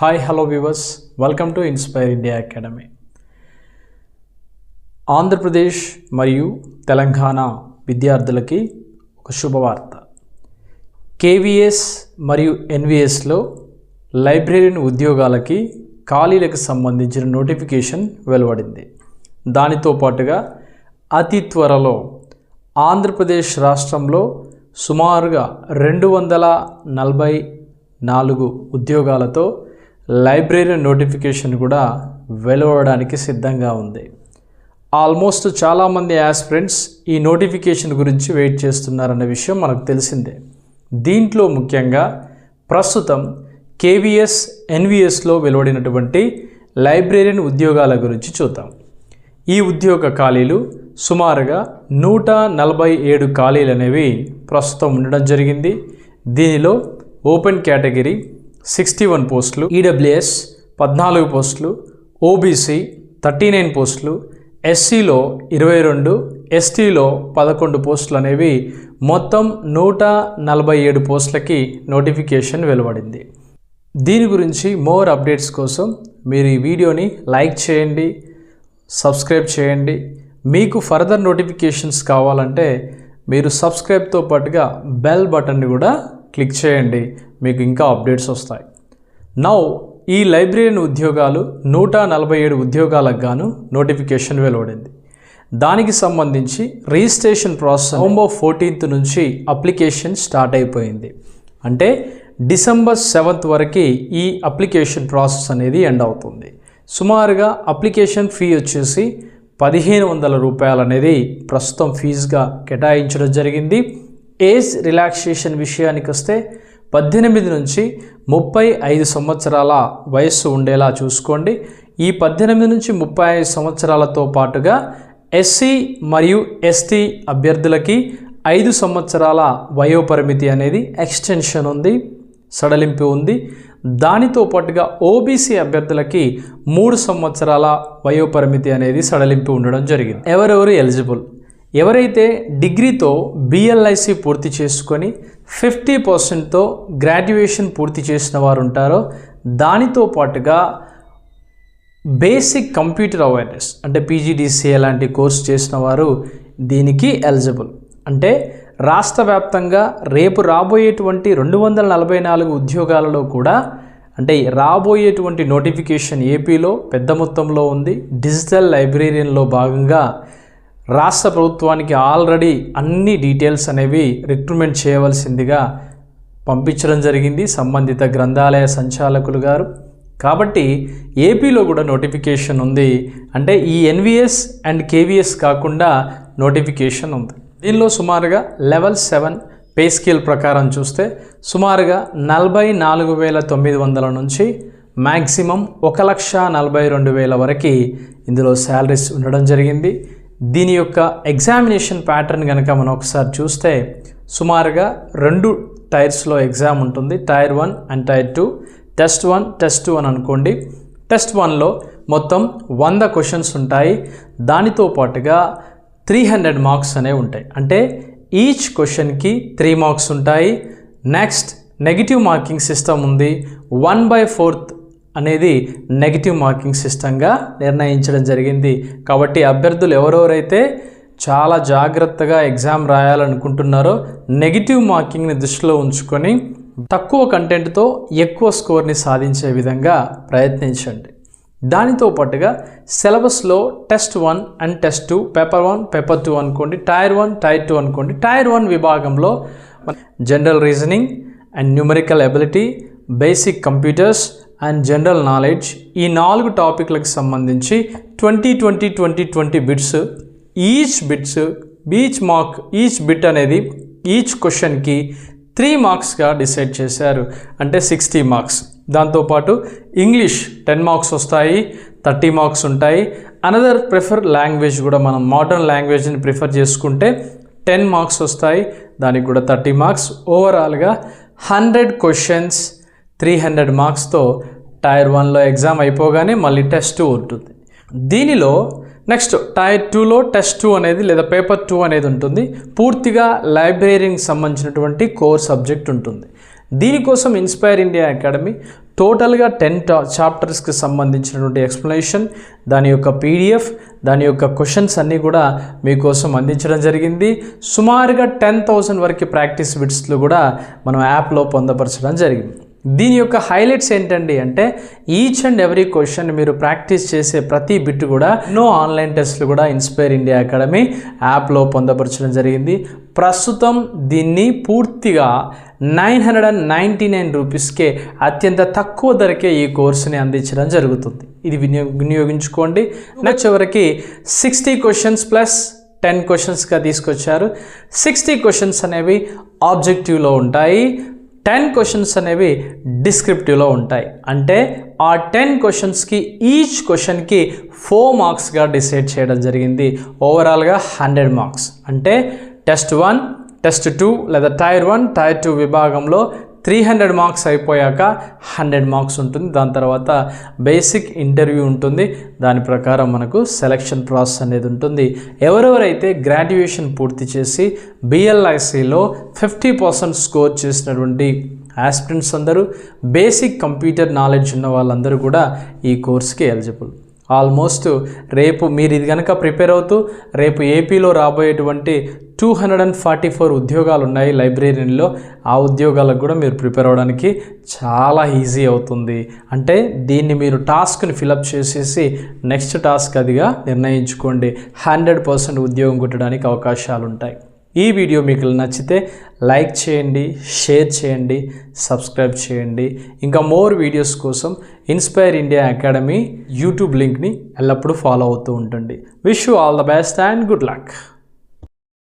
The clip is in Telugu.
Hi hello viewers welcome to inspire India academy Andhra Pradesh మరియు తెలంగాణ విద్యార్థులకి ఒక శుభవార్త. కేవీఎస్ మరియు ఎన్విఎస్లో లైబ్రరీన్ ఉద్యోగాలకి ఖాళీలకు సంబంధించిన నోటిఫికేషన్ వెలువడింది. దానితో పాటుగా అతి త్వరలో ఆంధ్రప్రదేశ్ రాష్ట్రంలో సుమారుగా రెండు వందల నలభై నాలుగు ఉద్యోగాలతో లైబ్రరీ నోటిఫికేషన్ కూడా వెలువడడానికి సిద్ధంగా ఉంది. ఆల్మోస్ట్ చాలామంది యాస్పిరెంట్స్ ఈ నోటిఫికేషన్ గురించి వెయిట్ చేస్తున్నారన్న విషయం మనకు తెలిసిందే. దీంట్లో ముఖ్యంగా ప్రస్తుతం కేవీఎస్ ఎన్విఎస్లో వెలువడినటువంటి లైబ్రేరియన్ ఉద్యోగాల గురించి చూద్దాం. ఈ ఉద్యోగ ఖాళీలు సుమారుగా నూట నలభై ఏడు ఖాళీలు అనేవి ప్రస్తుతం ఉండడం జరిగింది. దీనిలో ఓపెన్ కేటగిరీ సిక్స్టీ వన్ పోస్టులు ఈడబ్ల్యూఎస్ పద్నాలుగు పోస్టులు ఓబీసీ థర్టీ నైన్ పోస్టులు ఎస్సీలో ఇరవై రెండు ఎస్టీలో పదకొండు పోస్టులు అనేవి మొత్తం నూట నలభై ఏడు పోస్టులకి నోటిఫికేషన్ వెలువడింది. దీని గురించి మోర్ అప్డేట్స్ కోసం మీరు ఈ వీడియోని లైక్ చేయండి సబ్స్క్రైబ్ చేయండి. మీకు ఫర్దర్ నోటిఫికేషన్స్ కావాలంటే మీరు సబ్స్క్రైబ్తో పాటుగా బెల్ బటన్ని కూడా క్లిక్ చేయండి. మీకు ఇంకా అప్డేట్స్ వస్తాయి. నౌ ఈ లైబ్రరీన్ ఉద్యోగాలు నూట నలభై ఏడు ఉద్యోగాలకు గాను నోటిఫికేషన్ వెలువడింది దానికి సంబంధించి రిజిస్ట్రేషన్ ప్రాసెస్ నవంబర్ ఫోర్టీన్త్ నుంచి అప్లికేషన్ స్టార్ట్ అయిపోయింది. అంటే డిసెంబర్ సెవెంత్ వరకు ఈ అప్లికేషన్ ప్రాసెస్ అనేది ఎండ్ అవుతుంది. సుమారుగా అప్లికేషన్ ఫీ వచ్చేసి పదిహేను వందల రూపాయలు అనేది ప్రస్తుతం ఫీజుగా కేటాయించడం జరిగింది. ఏజ్ రిలాక్సేషన్ విషయానికి వస్తే పద్దెనిమిది నుంచి ముప్పై ఐదు సంవత్సరాల వయస్సు ఉండేలా చూసుకోండి. ఈ పద్దెనిమిది నుంచి ముప్పై ఐదు సంవత్సరాలతో పాటుగా ఎస్సీ మరియు ఎస్టీ అభ్యర్థులకి ఐదు సంవత్సరాల వయోపరిమితి అనేది ఎక్స్టెన్షన్ ఉంది సడలింపు ఉంది. దానితో పాటుగా ఓబీసీ అభ్యర్థులకి మూడు సంవత్సరాల వయోపరిమితి అనేది సడలింపు ఉండడం జరిగింది. ఎవరెవరు ఎలిజిబుల్? ఎవరైతే డిగ్రీతో బిఎల్ఐసి పూర్తి చేసుకొని ఫిఫ్టీ పర్సెంట్తో గ్రాడ్యుయేషన్ పూర్తి చేసిన వారు ఉంటారో దానితో పాటుగా బేసిక్ కంప్యూటర్ అవేర్నెస్ అంటే పీజీడీసీఏ లాంటి కోర్స్ చేసిన వారు దీనికి ఎలిజిబుల్. అంటే రాష్ట్ర వ్యాప్తంగా రేపు రాబోయేటువంటి రెండు వందల నలభై నాలుగు ఉద్యోగాలలో కూడా అంటే రాబోయేటువంటి నోటిఫికేషన్ ఏపీలో పెద్ద మొత్తంలో ఉంది డిజిటల్ లైబ్రేరియన్లో భాగంగా రాష్ట్ర ప్రభుత్వానికి ఆల్రెడీ అన్ని డీటెయిల్స్ అనేవి రిక్రూట్మెంట్ చేయవలసిందిగా పంపించడం జరిగింది సంబంధిత గ్రంథాలయ సంచాలకులు గారు. కాబట్టి ఏపీలో కూడా నోటిఫికేషన్ ఉంది. అంటే ఈ ఎన్విఎస్ అండ్ కేవీఎస్ కాకుండా నోటిఫికేషన్ ఉంది. దీనిలో సుమారుగా లెవెల్ సెవెన్ పే స్కేల్ ప్రకారం చూస్తే సుమారుగా నలభై నాలుగు వేల తొమ్మిది వందల నుంచి మ్యాక్సిమం ఒక లక్ష నలభై రెండు వేల వరకు ఇందులో శాలరీస్ ఉండడం జరిగింది. దీని యొక్క ఎగ్జామినేషన్ ప్యాటర్న్ కనుక మనం ఒకసారి చూస్తే సుమారుగా రెండు టైర్స్లో ఎగ్జామ్ ఉంటుంది. Tier one and tier two test one test two అని అనుకోండి. టెస్ట్ వన్లో మొత్తం వంద క్వశ్చన్స్ ఉంటాయి. దానితో పాటుగా త్రీ హండ్రెడ్ మార్క్స్ అనేవి ఉంటాయి. అంటే ఈచ్ క్వశ్చన్కి త్రీ మార్క్స్ ఉంటాయి. నెక్స్ట్ నెగిటివ్ మార్కింగ్ సిస్టమ్ ఉంది. వన్ బై ఫోర్త్ అనేది నెగిటివ్ మార్కింగ్ సిస్టంగా నిర్ణయించడం జరిగింది. కాబట్టి అభ్యర్థులు ఎవరెవరైతే చాలా జాగ్రత్తగా ఎగ్జామ్ రాయాలనుకుంటున్నారో నెగిటివ్ మార్కింగ్ని దృష్టిలో ఉంచుకొని తక్కువ కంటెంట్తో ఎక్కువ స్కోర్ని సాధించే విధంగా ప్రయత్నించండి. దానితో పాటుగా సిలబస్లో test one and test two paper one paper two అనుకోండి టైర్ వన్ టైర్ టూ అనుకోండి టైర్ వన్ విభాగంలో general reasoning and numerical ability basic computers and general knowledge ఈ నాలుగు టాపిక్లకు సంబంధించి twenty twenty twenty twenty bits each bits each mark each bit అనేది ఈచ్ క్వశ్చన్కి త్రీ మార్క్స్గా డిసైడ్ చేశారు. అంటే సిక్స్టీ మార్క్స్ దాంతోపాటు ఇంగ్లీష్ టెన్ మార్క్స్ వస్తాయి థర్టీ మార్క్స్ ఉంటాయి. అనదర్ ప్రిఫర్ లాంగ్వేజ్ కూడా మనం మోడర్న్ లాంగ్వేజ్ని ప్రిఫర్ చేసుకుంటే టెన్ మార్క్స్ వస్తాయి. దానికి కూడా థర్టీ మార్క్స్ ఓవరాల్గా హండ్రెడ్ క్వశ్చన్స్ త్రీ హండ్రెడ్ మార్క్స్తో టైర్ వన్లో ఎగ్జామ్ అయిపోగానే మళ్ళీ టెస్ట్ టూ ఉంటుంది. దీనిలో నెక్స్ట్ టైర్ టూలో టెస్ట్ టూ అనేది లేదా పేపర్ టూ అనేది ఉంటుంది. పూర్తిగా లైబ్రరీకి సంబంధించినటువంటి కోర్ సబ్జెక్ట్ ఉంటుంది. దీనికోసం ఇన్స్పైర్ ఇండియా అకాడమీ టోటల్గా టెన్ టా చాప్టర్స్కి సంబంధించినటువంటి ఎక్స్ప్లెనేషన్ దాని యొక్క పీడిఎఫ్ దాని యొక్క క్వశ్చన్స్ అన్నీ కూడా మీకోసం అందించడం జరిగింది. సుమారుగా టెన్ థౌసండ్ వరకు ప్రాక్టీస్ బిట్స్లు కూడా మనం యాప్లో పొందపరచడం జరిగింది. దీని యొక్క హైలైట్స్ ఏంటండి అంటే ఈచ్ అండ్ ఎవ్రీ క్వశ్చన్ మీరు ప్రాక్టీస్ చేసే ప్రతి బిట్ కూడా ఎన్నో ఆన్లైన్ టెస్ట్లు కూడా ఇన్స్పైర్ ఇండియా అకాడమీ యాప్లో పొందపరచడం జరిగింది. ప్రస్తుతం దీన్ని పూర్తిగా nine hundred and ninety nine రూపీస్కే అత్యంత తక్కువ ధరకే ఈ కోర్సుని అందించడం జరుగుతుంది. ఇది వినియో వినియోగించుకోండి. చివరికి సిక్స్టీ క్వశ్చన్స్ ప్లస్ టెన్ క్వశ్చన్స్గా తీసుకొచ్చారు. సిక్స్టీ క్వశ్చన్స్ అనేవి ఆబ్జెక్టివ్లో ఉంటాయి. టెన్ క్వశ్చన్స్ అనేవి డిస్క్రిప్టివ్లో ఉంటాయి. అంటే ఆ టెన్ క్వశ్చన్స్కి ఈచ్ క్వశ్చన్కి ఫోర్ మార్క్స్గా డిసైడ్ చేయడం జరిగింది. ఓవరాల్గా హండ్రెడ్ మార్క్స్. అంటే టెస్ట్ వన్ టెస్ట్ టూ లేదా టైర్ వన్ టైర్ టూ విభాగంలో త్రీ హండ్రెడ్ మార్క్స్ అయిపోయాక హండ్రెడ్ మార్క్స్ ఉంటుంది. దాని తర్వాత బేసిక్ ఇంటర్వ్యూ ఉంటుంది. దాని ప్రకారం మనకు సెలక్షన్ ప్రాసెస్ అనేది ఉంటుంది. ఎవరెవరైతే గ్రాడ్యుయేషన్ పూర్తి చేసి బిఎల్ఐసిలో ఫిఫ్టీ పర్సెంట్ స్కోర్ చేసినటువంటి ఆస్పిరెంట్స్ అందరూ బేసిక్ కంప్యూటర్ నాలెడ్జ్ ఉన్న వాళ్ళందరూ కూడా ఈ కోర్స్కి ఎలిజిబుల్ ఆల్మోస్ట్ రేపు మీరు ఇది కనుక ప్రిపేర్ అవుతూ రేపు ఏపీలో రాబోయేటువంటి two hundred and forty four ఉద్యోగాలు ఉన్నాయి లైబ్రరీలో. ఆ ఉద్యోగాలకు కూడా మీరు ప్రిపేర్ అవ్వడానికి చాలా ఈజీ అవుతుంది. అంటే దీన్ని మీరు టాస్క్ని ఫిలప్ చేసేసి నెక్స్ట్ టాస్క్ అదిగా నిర్ణయించుకోండి. హండ్రెడ్ పర్సెంట్ ఉద్యోగం కొట్టడానికి అవకాశాలు ఉంటాయి ఈ వీడియో మీకు నచ్చితే లైక్ చేయండి షేర్ చేయండి సబ్స్క్రైబ్ చేయండి. ఇంకా మోర్ వీడియోస్ కోసం ఇన్స్పైర్ ఇండియా అకాడమీ యూట్యూబ్ లింక్ని ఎల్లప్పుడూ ఫాలో అవుతూ ఉండండి. Wish you all the best and good luck